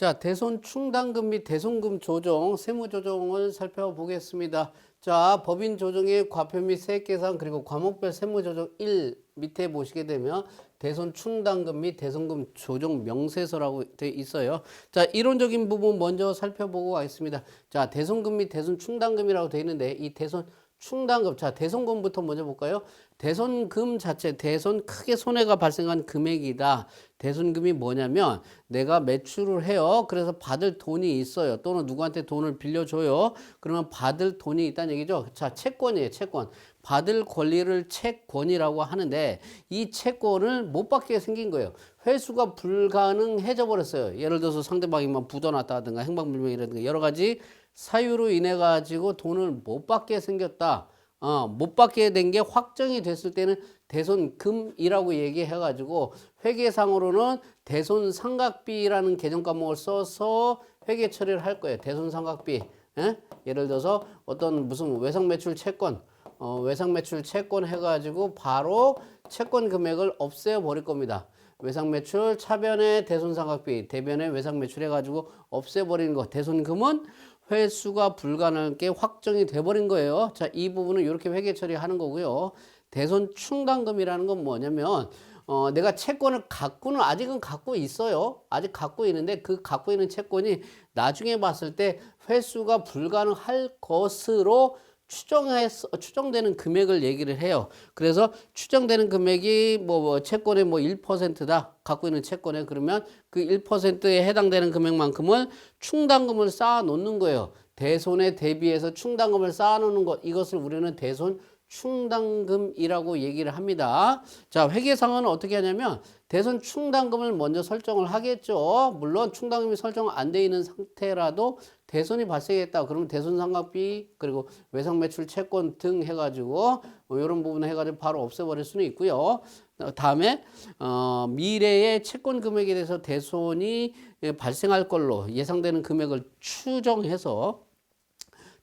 자, 대손 충당금 및 대손금 조정, 세무 조정을 살펴보겠습니다. 자, 법인 조정의 과표 및 세액 계산 그리고 과목별 세무 조정 1 밑에 보시게 되면 대손 충당금 및 대손금 조정 명세서라고 돼 있어요. 자, 이론적인 부분 먼저 살펴보고 가겠습니다. 자, 대손금 및 대손 충당금이라고 돼 있는데 이 대손 충당금 자 대손금부터 먼저 볼까요? 대손금 자체 대손 크게 손해가 발생한 금액이다. 대손금이 뭐냐면 내가 매출을 해요. 그래서 받을 돈이 있어요. 또는 누구한테 돈을 빌려줘요. 그러면 받을 돈이 있다는 얘기죠. 자 채권이에요. 채권. 받을 권리를 채권이라고 하는데 이 채권을 못 받게 생긴 거예요. 회수가 불가능해져 버렸어요. 예를 들어서 상대방이 막 부도났다든가 행방불명이라든가 여러 가지 사유로 인해 가지고 돈을 못 받게 생겼다. 어, 못 받게 된 게 확정이 됐을 때는 대손금이라고 얘기해 가지고 회계상으로는 대손상각비라는 개정 과목을 써서 회계 처리를 할 거예요. 대손상각비. 예? 예를 들어서 어떤 무슨 외상 매출 채권 어, 외상 매출 채권 해가지고 바로 채권 금액을 없애 버릴 겁니다. 외상 매출 차변의 대손상각비, 대변의 외상 매출 해가지고 없애 버리는 거. 대손금은 회수가 불가능하게 확정이 돼 버린 거예요. 자, 이 부분은 이렇게 회계 처리하는 거고요. 대손 충당금이라는 건 뭐냐면 어, 내가 채권을 갖고는 아직은 갖고 있어요. 아직 갖고 있는데 그 갖고 있는 채권이 나중에 봤을 때 회수가 불가능할 것으로 추정해서 추정되는 금액을 얘기를 해요. 그래서 추정되는 금액이 뭐, 뭐 채권의 뭐 1%다. 갖고 있는 채권에 그러면 그 1%에 해당되는 금액만큼을 충당금을 쌓아 놓는 거예요. 대손에 대비해서 충당금을 쌓아 놓는 것 이것을 우리는 대손 충당금이라고 얘기를 합니다. 자, 회계상은 어떻게 하냐면 대손 충당금을 먼저 설정을 하겠죠. 물론 충당금이 설정 안 돼 있는 상태라도 대손이 발생했다. 그러면 대손 상각비 그리고 외상 매출 채권 등 해가지고 뭐 이런 부분 해가지고 바로 없애버릴 수는 있고요. 어, 다음에 어, 미래의 채권 금액에 대해서 대손이 발생할 걸로 예상되는 금액을 추정해서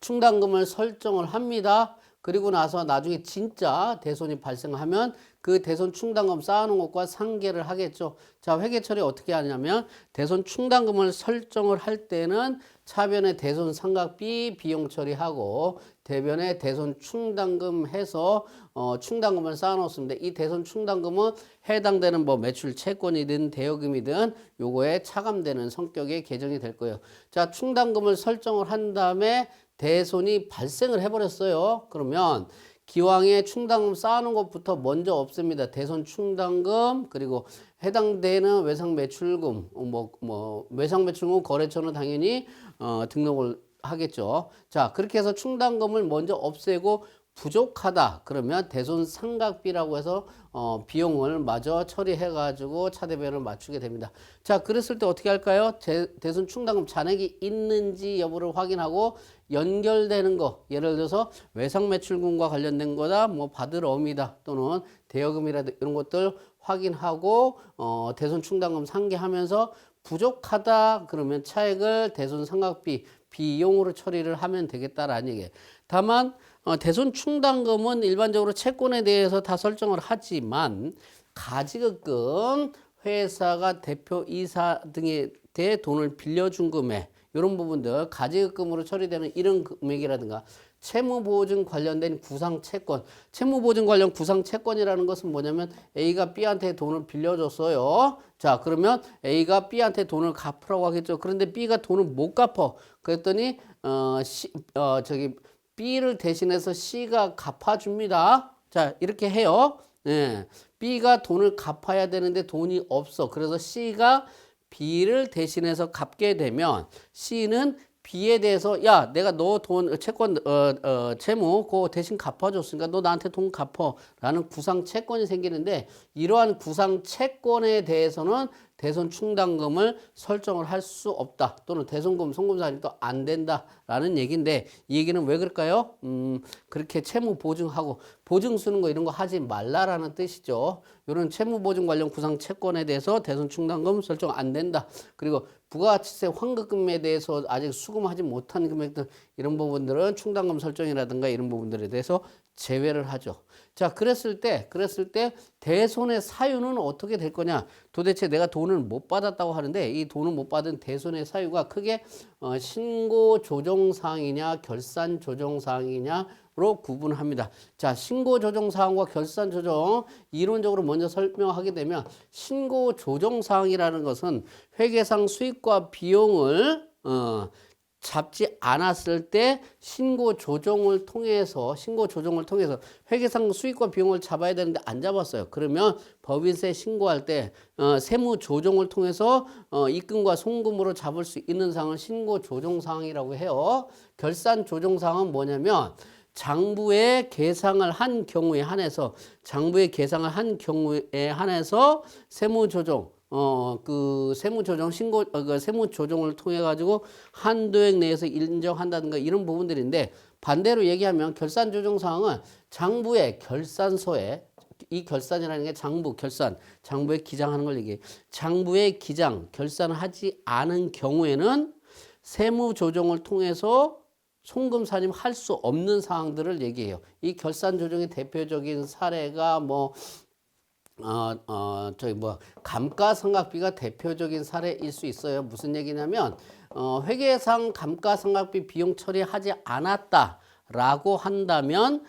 충당금을 설정을 합니다. 그리고 나서 나중에 진짜 대손이 발생하면 그 대손 충당금 쌓아놓은 것과 상계를 하겠죠. 자, 회계 처리 어떻게 하냐면 대손 충당금을 설정을 할 때는 차변에 대손 상각비 비용 처리하고 대변에 대손 충당금 해서 어, 충당금을 쌓아놓습니다. 이 대손 충당금은 해당되는 뭐 매출 채권이든 대여금이든 요거에 차감되는 성격의 계정이 될 거예요. 자, 충당금을 설정을 한 다음에 대손이 발생을 해버렸어요. 그러면 기왕에 충당금 쌓아놓은 것부터 먼저 없앱니다. 대손 충당금 그리고 해당되는 외상 매출금 뭐 뭐 외상 매출금 거래처는 당연히 어, 등록을 하겠죠. 자 그렇게 해서 충당금을 먼저 없애고 부족하다. 그러면 대손 상각비라고 해서 어, 비용을 마저 처리해 가지고 차대변을 맞추게 됩니다. 자 그랬을 때 어떻게 할까요? 대, 대손 충당금 잔액이 있는지 여부를 확인하고 연결되는 거. 예를 들어서 외상 매출금과 관련된 거다 뭐 받을 어미다 또는 대여금이라든 이런 것들 확인하고 어, 대손 충당금 상계하면서 부족하다 그러면 차액을 대손 상각비 비용으로 처리를 하면 되겠다라는 얘기예요. 다만 어, 대손 충당금은 일반적으로 채권에 대해서 다 설정을 하지만 가지급금 회사가 대표 이사 등에 대해 돈을 빌려준 금액 이런 부분들 가지급금으로 처리되는 이런 금액이라든가 채무보증 관련된 구상채권. 채무보증 관련 구상채권이라는 것은 뭐냐면 A가 B한테 돈을 빌려줬어요. 자 그러면 A가 B한테 돈을 갚으라고 하겠죠. 그런데 B가 돈을 못 갚어. 그랬더니 어, 시, 어 저기 B를 대신해서 C가 갚아줍니다. 자, 이렇게 해요. 예. B가 돈을 갚아야 되는데 돈이 없어. 그래서 C가 B를 대신해서 갚게 되면 C는 B에 대해서 야 내가 너 돈 채권 어, 어, 채무 그거 대신 갚아줬으니까 너 나한테 돈 갚어라는 구상 채권이 생기는데 이러한 구상 채권에 대해서는 대손 충당금을 설정을 할 수 없다 또는 대손금 송금사실도 안 된다라는 얘기인데 이 얘기는 왜 그럴까요? 음 그렇게 채무 보증하고 보증 쓰는 거 이런 거 하지 말라라는 뜻이죠. 이런 채무 보증 관련 구상 채권에 대해서 대손 충당금 설정 안 된다. 그리고 부가가치세 환급금에 대해서 아직 수금하지 못한 금액들 이런 부분들은 충당금 설정이라든가 이런 부분들에 대해서 제외를 하죠. 자, 그랬을 때, 그랬을 때 대손의 사유는 어떻게 될 거냐? 도대체 내가 돈을 못 받았다고 하는데 이 돈을 못 받은 대손의 사유가 크게 어, 신고 조정 사항이냐, 결산 조정 사항이냐 로 구분합니다. 자, 신고 조정 사항과 결산 조정 이론적으로 먼저 설명하게 되면 신고 조정 사항이라는 것은 회계상 수익과 비용을 어, 잡지 않았을 때 신고 조정을 통해서 신고 조정을 통해서 회계상 수익과 비용을 잡아야 되는데 안 잡았어요. 그러면 법인세 신고할 때 어, 세무 조정을 통해서 어, 입금과 송금으로 잡을 수 있는 사항을 신고 조정 사항이라고 해요. 결산 조정 사항은 뭐냐면 장부의 계상을 한 경우에 한해서 장부의 계상을 한 경우에 한해서 세무 조정 어, 그 세무조정 신고, 어, 그 세무조정을 통해 가지고 한도액 내에서 인정한다든가 이런 부분들인데 반대로 얘기하면 결산조정 사항은 장부의 결산서에 이 결산이라는 게 장부, 결산, 장부에 기장하는 걸 얘기해. 장부에 기장, 결산을 하지 않은 경우에는 세무 조정을 통해서 송금 산임 할 수 없는 사항들을 얘기해요. 이 결산 조정의 대표적인 사례가 뭐 어, 어, 저기 뭐 감가상각비가 대표적인 사례일 수 있어요. 무슨 얘기냐면 어, 회계상 감가상각비 비용 처리하지 않았다라고 한다면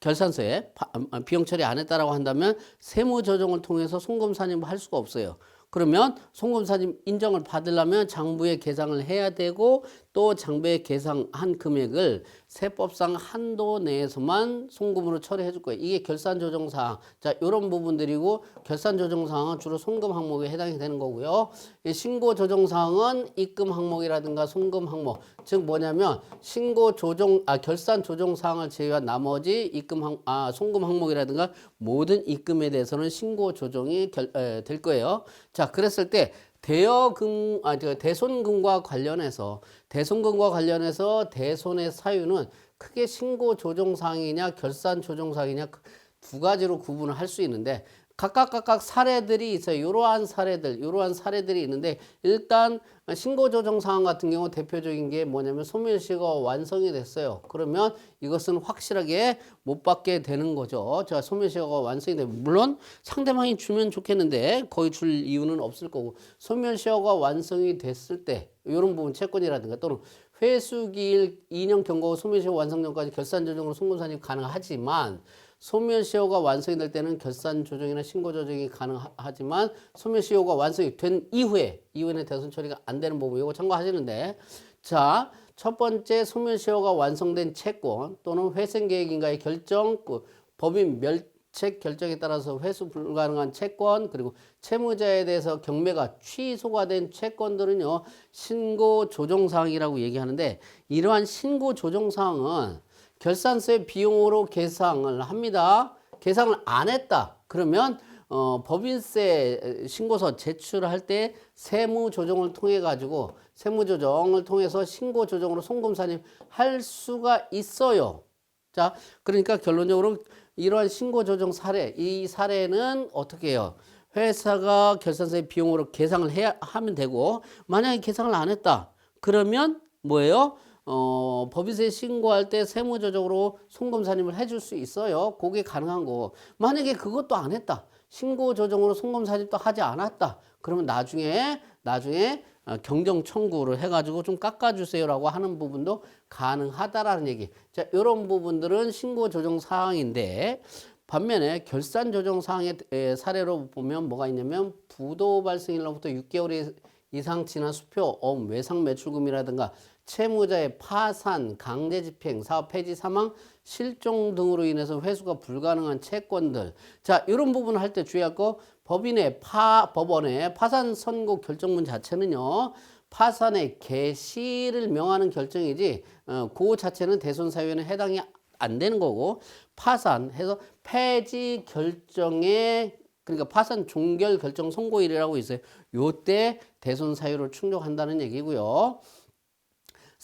결산서에 바- 아, 비용 처리 안 했다라고 한다면 세무 조정을 통해서 송금 산임을 할 수가 없어요. 그러면 송금 산임 인정을 받으려면 장부에 계상을 해야 되고 또 장부에 계상한 금액을 세법상 한도 내에서만 송금으로 처리해 줄 거예요. 이게 결산 조정 사항. 자, 이런 부분들이고 결산 조정 사항은 주로 송금 항목에 해당이 되는 거고요. 이 신고 조정 사항은 입금 항목이라든가 송금 항목. 즉 뭐냐면 신고 조정 아 결산 조정 사항을 제외한 나머지 입금 항, 아 송금 항목이라든가 모든 입금에 대해서는 신고 조정이 결, 에, 될 거예요. 자, 그랬을 때 대여금 아저 대손금과 관련해서 대손금과 관련해서 대손의 사유는 크게 신고 조정 사항이냐 결산 조정 사항이냐 그두 가지로 구분을 할 수 있는데 각각 각각 사례들이 있어요. 이러한 사례들, 이러한 사례들이 있는데 일단 신고 조정 사항 같은 경우 대표적인 게 뭐냐면 소멸시효가 완성이 됐어요. 그러면 이것은 확실하게 못 받게 되는 거죠. 자, 소멸시효가 완성이 되면 물론 상대방이 주면 좋겠는데 거의 줄 이유는 없을 거고 소멸시효가 완성이 됐을 때 이런 부분 채권이라든가 또는 회수기일 2년 경과 소멸시효 완성 전까지 결산 조정으로 송금산입 가능하지만 소멸시효가 완성이 될 때는 결산 조정이나 신고 조정이 가능하지만 소멸시효가 완성이 된 이후에 이후에는 대손 처리가 안 되는 부분 이거 참고하시는데 자 첫 번째 소멸시효가 완성된 채권 또는 회생계획인가의 결정 그 법인 멸책 결정에 따라서 회수 불가능한 채권 그리고 채무자에 대해서 경매가 취소가 된 채권들은요 신고 조정 사항이라고 얘기하는데 이러한 신고 조정 사항은 결산세 비용으로 계상을 합니다. 계상을 안 했다. 그러면 어, 법인세 신고서 제출할 때 세무 조정을 통해 가지고 세무 조정을 통해서 신고 조정으로 송금 산입 할 수가 있어요. 자, 그러니까 결론적으로 이러한 신고 조정 사례, 이 사례는 어떻게 해요? 회사가 결산세 비용으로 계상을 해야 하면 되고 만약에 계상을 안 했다. 그러면 뭐예요? 어, 법인세 신고할 때 세무조정으로 송금 산입을 해줄 수 있어요. 그게 가능한 거. 만약에 그것도 안 했다. 신고 조정으로 송금 산입도 하지 않았다. 그러면 나중에 나중에 어, 경정 청구를 해가지고 좀 깎아주세요라고 하는 부분도 가능하다라는 얘기. 자, 이런 부분들은 신고 조정 사항인데 반면에 결산 조정 사항의 에, 사례로 보면 뭐가 있냐면 부도 발생일로부터 6개월 이상 지난 수표, 엄, 외상 매출금이라든가 채무자의 파산, 강제 집행, 사업 폐지, 사망, 실종 등으로 인해서 회수가 불가능한 채권들. 자, 이런 부분을 할때 주의할 거 법인의 파 법원의 파산 선고 결정문 자체는요. 파산의 개시를 명하는 결정이지 어, 그 자체는 대손 사유에는 해당이 안 되는 거고 파산해서 폐지 결정에 그러니까 파산 종결 결정 선고일이라고 있어요. 요때 대손 사유를 충족한다는 얘기고요.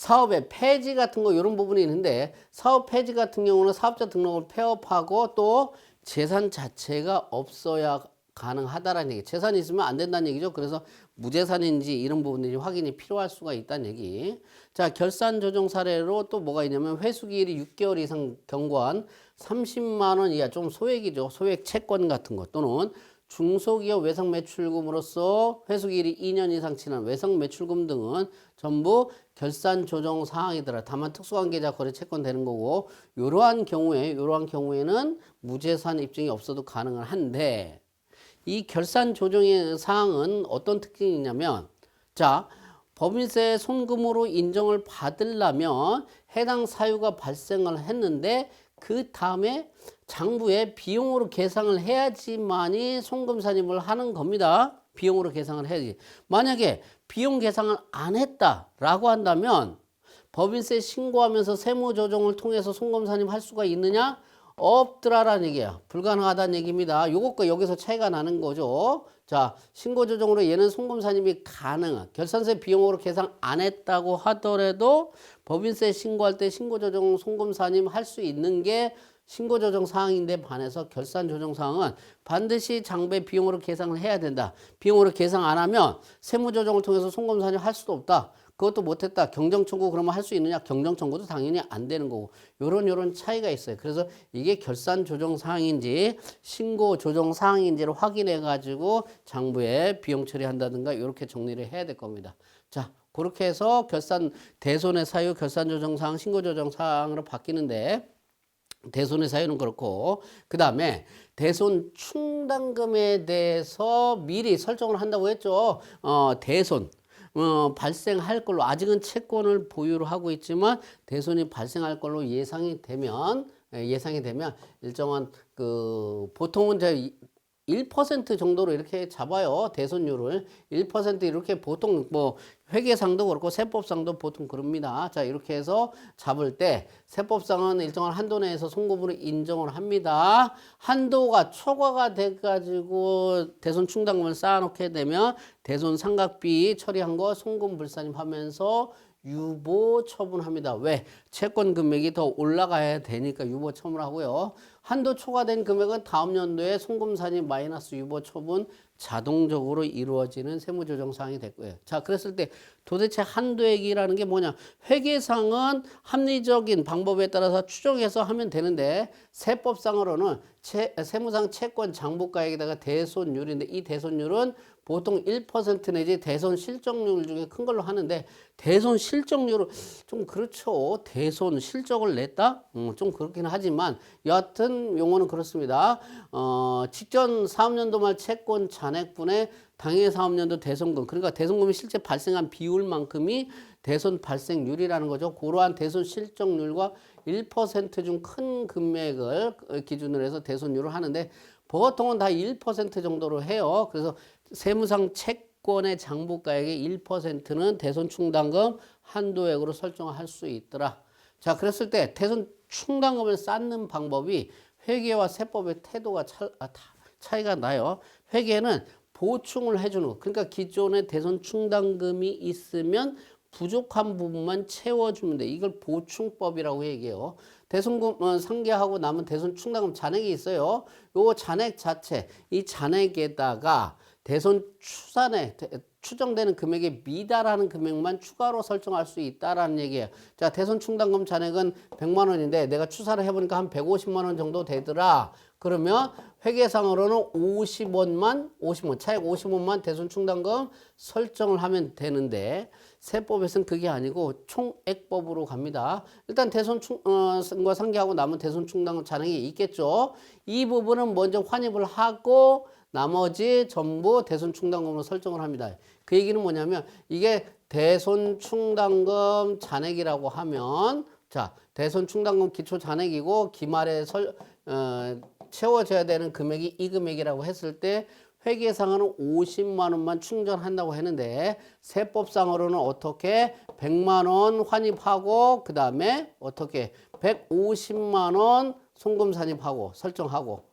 사업의 폐지 같은 거 이런 부분이 있는데 사업 폐지 같은 경우는 사업자 등록을 폐업하고 또 재산 자체가 없어야 가능하다라는 얘기. 재산이 있으면 안 된다는 얘기죠. 그래서 무재산인지 이런 부분들이 확인이 필요할 수가 있다는 얘기. 자, 결산 조정 사례로 또 뭐가 있냐면 회수기일이 6개월 이상 경과한 30만 원 이하 좀 소액이죠. 소액 채권 같은 것 또는 중소기업 외상 매출금으로서 회수기일이 2년 이상 지난 외상 매출금 등은 전부 결산 조정 사항이더라. 다만 특수관계자 거래 채권 되는 거고 이러한 경우에 이러한 경우에는 무재산 입증이 없어도 가능은 한데 이 결산 조정의 사항은 어떤 특징이 있냐면 자 법인세 손금으로 인정을 받으려면 해당 사유가 발생을 했는데 그 다음에 장부에 비용으로 계상을 해야지만이 송금 산입을 하는 겁니다. 비용으로 계상을 해야지. 만약에 비용 계상을 안 했다라고 한다면 법인세 신고하면서 세무 조정을 통해서 송금 산입할 수가 있느냐? 없더라라는 얘기야. 불가능하다는 얘기입니다. 요것과 여기서 차이가 나는 거죠. 자, 신고 조정으로 얘는 산입이 가능한 결산세 비용으로 계산 안 했다고 하더라도 법인세 신고할 때 신고 조정 산입 할수 있는 게 신고 조정 사항인데 반해서 결산 조정 사항은 반드시 장배 비용으로 계산을 해야 된다. 비용으로 계산 안 하면 세무 조정을 통해서 송금 산입 할 수도 없다. 그것도 못했다. 경정 청구 그러면 할 수 있느냐? 경정 청구도 당연히 안 되는 거고. 요런 요런 차이가 있어요. 그래서 이게 결산 조정 사항인지 신고 조정 사항인지를 확인해 가지고 장부에 비용 처리한다든가 이렇게 정리를 해야 될 겁니다. 자, 그렇게 해서 결산 대손의 사유 결산 조정 사항 신고 조정 사항으로 바뀌는데 대손의 사유는 그렇고 그 다음에 대손 충당금에 대해서 미리 설정을 한다고 했죠. 어, 대손 어, 발생할 걸로 아직은 채권을 보유를 하고 있지만 대손이 발생할 걸로 예상이 되면 예, 예상이 되면 일정한 그 보통은 이제 1% 정도로 이렇게 잡아요. 대손율을 1% 이렇게 보통 뭐 회계상도 그렇고 세법상도 보통 그럽니다. 자, 이렇게 해서 잡을 때 세법상은 일정한 한도 내에서 송금으로 인정을 합니다. 한도가 초과가 돼 가지고 대손 충당금을 쌓아 놓게 되면 대손 상각비 처리한 거 송금 불산입하면서 유보 처분합니다. 왜? 채권 금액이 더 올라가야 되니까 유보 처분을 하고요. 한도 초과된 금액은 다음 연도에 송금산이 마이너스 유보 처분 자동적으로 이루어지는 세무조정 사항이 됐고요. 자, 그랬을 때 도대체 한도액이라는 게 뭐냐? 회계상은 합리적인 방법에 따라서 추정해서 하면 되는데 세법상으로는 채, 세무상 채권 장부가액에다가 대손율인데 이 대손율은 보통 1% 내지 대손 실적률 중에 큰 걸로 하는데 대손 실적률은 좀 그렇죠. 대손 실적을 냈다? 음, 좀 그렇긴 하지만 여하튼 용어는 그렇습니다. 어, 직전 사업년도 말 채권 잔액분의 당해 사업년도 대손금 그러니까 대손금이 실제 발생한 비율만큼이 대손 발생률이라는 거죠. 그러한 대손 실적률과 1%중 큰 금액을 기준으로 해서 대손율을 하는데 보통은 다 1% 정도로 해요. 그래서 세무상 채권의 장부가액의 1%는 대손 충당금 한도액으로 설정할 수 있더라. 자, 그랬을 때 대손 충당금을 쌓는 방법이 회계와 세법의 태도가 차, 아, 차이가 나요. 회계는 보충을 해주는 거. 그러니까 기존에 대손 충당금이 있으면 부족한 부분만 채워주면 돼. 이걸 보충법이라고 얘기해요. 대손금 어, 상계하고 남은 대손 충당금 잔액이 있어요. 요 잔액 자체, 이 잔액에다가 대손 추산에 추정되는 금액에 미달하는 금액만 추가로 설정할 수 있다라는 얘기예요. 자, 대손 충당금 잔액은 100만 원인데 내가 추사를 해보니까 한 150만 원 정도 되더라. 그러면 회계상으로는 50원만 50원 차액 50원만 대손 충당금 설정을 하면 되는데 세법에서는 그게 아니고 총액법으로 갑니다. 일단 대손 충과 상계하고 남은 대손 충당금 잔액이 있겠죠. 이 부분은 먼저 환입을 하고 나머지 전부 대손 충당금으로 설정을 합니다. 그 얘기는 뭐냐면 이게 대손 충당금 잔액이라고 하면 자 대손 충당금 기초 잔액이고 기말에 설, 어, 채워져야 되는 금액이 이 금액이라고 했을 때 회계상으로는 50만 원만 충전한다고 했는데 세법상으로는 어떻게 100만 원 환입하고 그 다음에 어떻게 150만 원 송금 산입하고 설정하고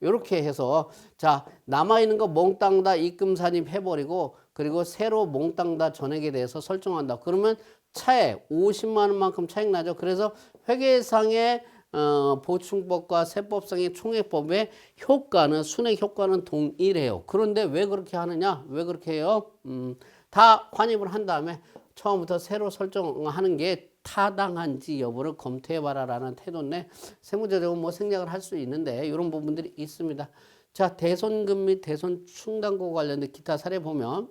이렇게 해서 자 남아 있는 거 몽땅 다 입금 산입 해 버리고 그리고 새로 몽땅 다 전액에 대해서 설정한다. 그러면 차액 50만 원만큼 차익 나죠. 그래서 회계상의 어, 보충법과 세법상의 총액법의 효과는 순액 효과는 동일해요. 그런데 왜 그렇게 하느냐? 왜 그렇게 해요? 음, 다 환입을 한 다음에 처음부터 새로 설정하는 게 타당한지 여부를 검토해봐라라는 태도인데 세무조정은 뭐 생략을 할 수 있는데 이런 부분들이 있습니다. 자 대손금 및 대손 충당과 관련된 기타 사례 보면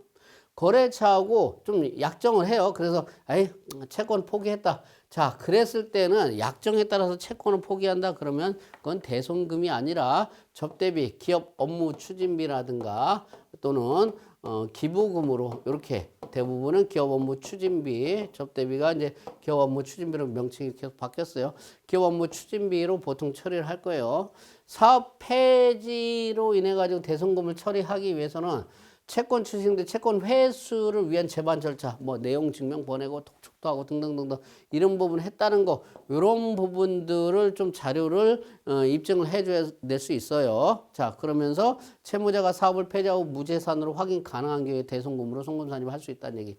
거래처하고 좀 약정을 해요. 그래서 아이 채권 포기했다. 자 그랬을 때는 약정에 따라서 채권을 포기한다 그러면 그건 대손금이 아니라 접대비, 기업 업무 추진비라든가 또는 어, 기부금으로 이렇게 대부분은 기업 업무 추진비, 접대비가 이제 기업 업무 추진비로 명칭이 계속 바뀌었어요. 기업 업무 추진비로 보통 처리를 할 거예요. 사업 폐지로 인해 가지고 대손금을 처리하기 위해서는 채권 추징 채권 회수를 위한 재반 절차, 뭐 내용 증명 보내고 독촉도 하고 등등등등 이런 부분 했다는 거, 이런 부분들을 좀 자료를 어, 입증을 해줘야 낼 수 있어요. 자, 그러면서 채무자가 사업을 폐지하고 무재산으로 확인 가능한 경우에 대손금으로 송금 산입을 할 수 있다는 얘기.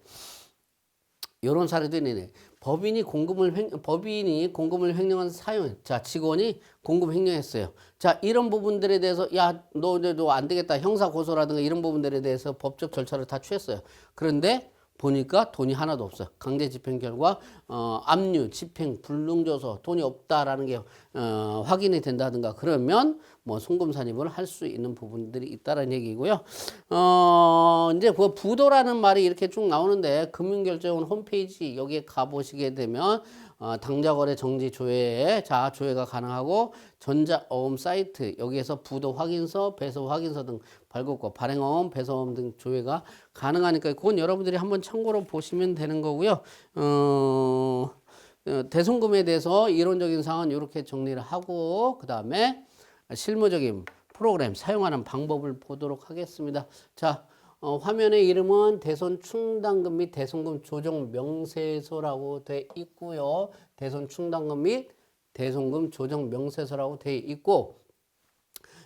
이런 사례도 있네. 법인이 공금을 횡, 법인이 공금을 횡령한 사용, 자 직원이 공금 횡령했어요. 자 이런 부분들에 대해서 야너 너안 되겠다 형사 고소라든가 이런 부분들에 대해서 법적 절차를 다 취했어요. 그런데 보니까 돈이 하나도 없어. 강제 집행 결과 어, 압류, 집행, 불능줘서 돈이 없다라는 게 어, 확인이 된다든가 그러면 뭐 송금 산입을 할 수 있는 부분들이 있다라는 얘기고요. 어, 이제 그 부도라는 말이 이렇게 쭉 나오는데 금융결제원 홈페이지 여기에 가 보시게 되면 어, 당좌거래 정지 조회에 자 조회가 가능하고 전자어음 사이트 여기에서 부도 확인서, 배서 확인서 등 발급과 발행어음, 배서어음 등 조회가 가능하니까 그건 여러분들이 한번 참고로 보시면 되는 거고요. 어, 어, 대송금에 대해서 이론적인 사항은 이렇게 정리를 하고 그 다음에 실무적인 프로그램 사용하는 방법을 보도록 하겠습니다. 자, 어, 화면의 이름은 대손 충당금 및 대손금 조정 명세서라고 돼 있고요. 대손 충당금 및 대손금 조정 명세서라고 돼 있고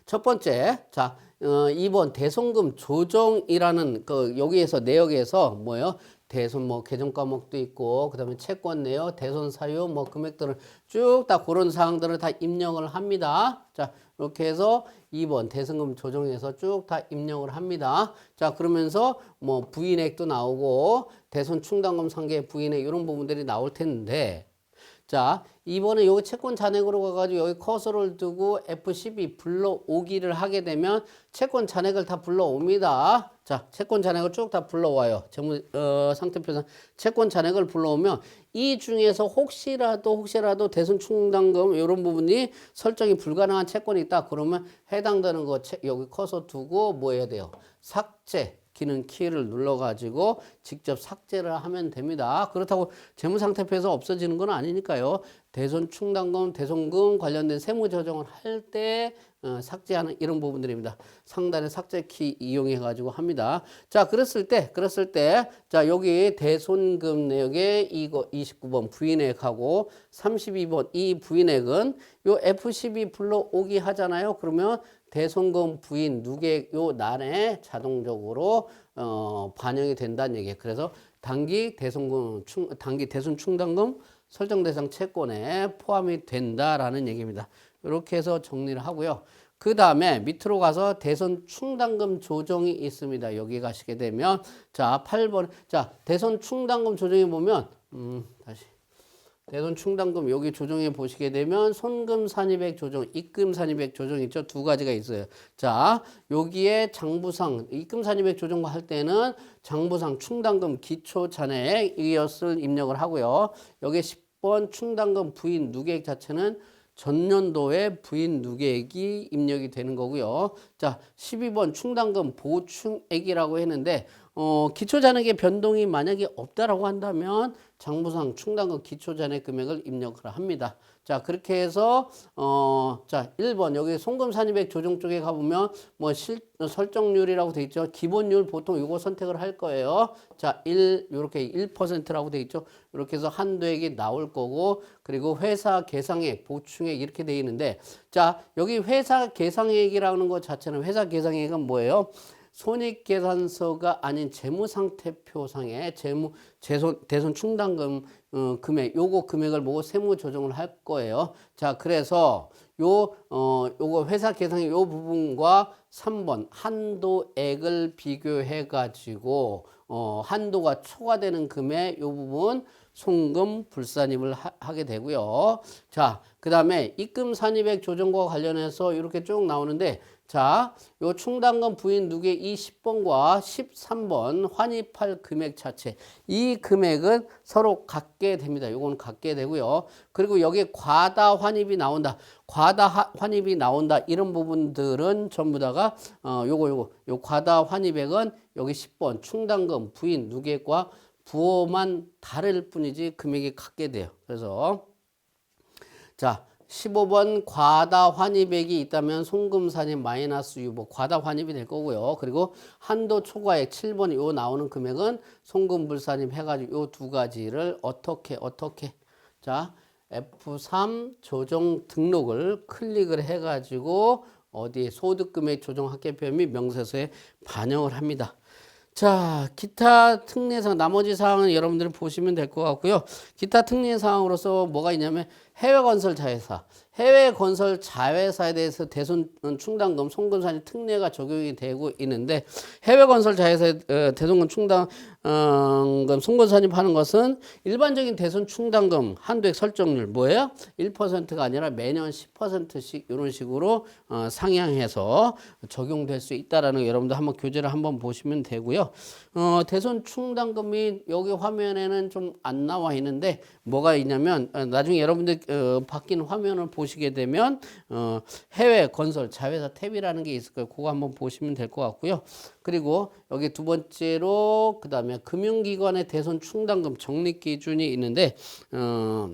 첫 번째, 자, 어, 2번 대손금 조정이라는 그 여기에서 내역에서 뭐예요? 대손 뭐 개정 과목도 있고 그다음에 채권 내역, 대손 사유 뭐 금액들을 쭉 다 그런 사항들을 다 입력을 합니다. 자, 이렇게 해서 2번 대손금 조정에서 쭉 다 입력을 합니다. 자, 그러면서 뭐 부인액도 나오고 대손 충당금 상계 부인액 이런 부분들이 나올 텐데 자, 이번에 여기 채권 잔액으로 가가지고 여기 커서를 두고 F12 불러오기를 하게 되면 채권 잔액을 다 불러옵니다. 자, 채권 잔액을 쭉 다 불러와요. 재무, 어, 상태표상 채권 잔액을 불러오면 이 중에서 혹시라도, 혹시라도 대손 충당금 이런 부분이 설정이 불가능한 채권이 있다. 그러면 해당되는 거 채- 여기 커서 두고 뭐 해야 돼요? 삭제. 기능 키를 눌러가지고 직접 삭제를 하면 됩니다. 그렇다고 재무상태표에서 없어지는 건 아니니까요. 대손 충당금, 대손금 관련된 세무 조정을 할때 어, 삭제하는 이런 부분들입니다. 상단에 삭제 키 이용해 가지고 합니다. 자, 그랬을 때, 그랬을 때, 자 여기 대손금 내역에 이거 29번 부인액하고 32번 이 부인액은 요 F12 불러오기 하잖아요. 그러면 대손금 부인 누계 요 난에 자동적으로 어, 반영이 된다는 얘기예요. 그래서 단기 대손금 충, 단기 대손 충당금 설정 대상 채권에 포함이 된다라는 얘기입니다. 이렇게 해서 정리를 하고요. 그 다음에 밑으로 가서 대손 충당금 조정이 있습니다. 여기 가시게 되면 자 8번 자 대손 충당금 조정에 보면 음 대손 충당금 여기 조정해 보시게 되면 손금 산입액 조정, 입금 산입액 조정 있죠. 두 가지가 있어요. 자, 여기에 장부상 입금 산입액 조정과 할 때는 장부상 충당금 기초 잔액 이것을 입력을 하고요. 여기 10번 충당금 부인 누계액 자체는 전년도에 부인 누계액이 입력이 되는 거고요. 자, 12번 충당금 보충액이라고 했는데 어, 기초잔액의 변동이 만약에 없다라고 한다면 장부상 충당금 기초잔액 금액을 입력을 합니다. 자, 그렇게 해서 어, 자, 1번 여기 송금 산입액 조정 쪽에 가보면 뭐 실, 설정률이라고 돼 있죠. 기본율 보통 이거 선택을 할 거예요. 자, 1 요렇게 1%라고 돼 있죠. 이렇게 해서 한도액이 나올 거고 그리고 회사 계상액, 보충액 이렇게 돼 있는데 자, 여기 회사 계상액이라는 것 자체는 회사 계상액은 뭐예요? 손익계산서가 아닌 재무상태표상의 재무 재손 대손 충당금 어, 금액 요거 금액을 보고 세무 조정을 할 거예요. 자, 그래서 요 어, 요거 회사 계상의 요 부분과 3번 한도액을 비교해 가지고 어, 한도가 초과되는 금액 요 부분 송금 불산입을 하, 게 되고요. 자, 그 다음에 입금 산입액 조정과 관련해서 이렇게 쭉 나오는데 자, 요 충당금 부인 누계 이 10번과 13번 환입할 금액 자체. 이 금액은 서로 같게 됩니다. 요거는 같게 되고요. 그리고 여기 과다 환입이 나온다. 과다 하- 환입이 나온다. 이런 부분들은 전부 다가 어 요거 요거 요 과다 환입액은 여기 10번 충당금 부인 누계과 부호만 다를 뿐이지 금액이 같게 돼요. 그래서 자, 15번 과다 환입액이 있다면 송금산입 마이너스 유보 과다 환입이 될 거고요. 그리고 한도 초과액 7번 요 나오는 금액은 송금불산입 해가지고 요 두 가지를 어떻게 어떻게 자 F3 조정 등록을 클릭을 해가지고 어디에 소득금액 조정 합계표 및 명세서에 반영을 합니다. 자, 기타 특례 사항, 나머지 사항은 여러분들이 보시면 될 것 같고요. 기타 특례 사항으로서 뭐가 있냐면 해외 건설 자회사, 해외 건설 자회사에 대해서 대손 충당금, 송금산이 특례가 적용이 되고 있는데 해외 건설 자회사의 어, 대손금 충당금, 송금산입하는 것은 일반적인 대손 충당금 한도액 설정률 뭐예요? 1%가 아니라 매년 10%씩 이런 식으로 어, 상향해서 적용될 수 있다라는 거 여러분들 한번 교재를 한번 보시면 되고요. 어, 대손 충당금이 여기 화면에는 좀 안 나와 있는데 뭐가 있냐면 어, 나중에 여러분들 어, 바뀐 화면을 보시게 되면 어, 해외 건설 자회사 탭이라는 게 있을 거예요. 그거 한번 보시면 될 것 같고요. 그리고 여기 두 번째로 그 다음에 금융기관의 대손 충당금 적립 기준이 있는데 어,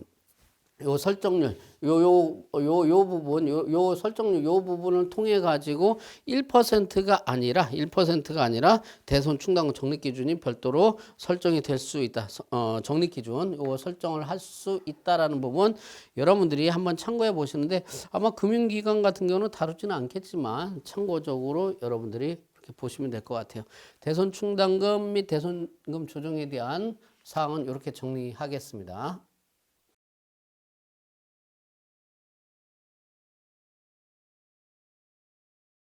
요 설정률 요요 요 요 부분 요, 요 설정률 요 부분을 통해 가지고 1%가 아니라 1%가 아니라 대손 충당금 적립 기준이 별도로 설정이 될 수 있다. 서- 어 적립 기준 요거 설정을 할 수 있다라는 부분 여러분들이 한번 참고해 보시는데 아마 금융기관 같은 경우는 다루지는 않겠지만 참고적으로 여러분들이 이렇게 보시면 될 것 같아요. 대손 충당금 및 대손금 조정에 대한 사항은 이렇게 정리하겠습니다.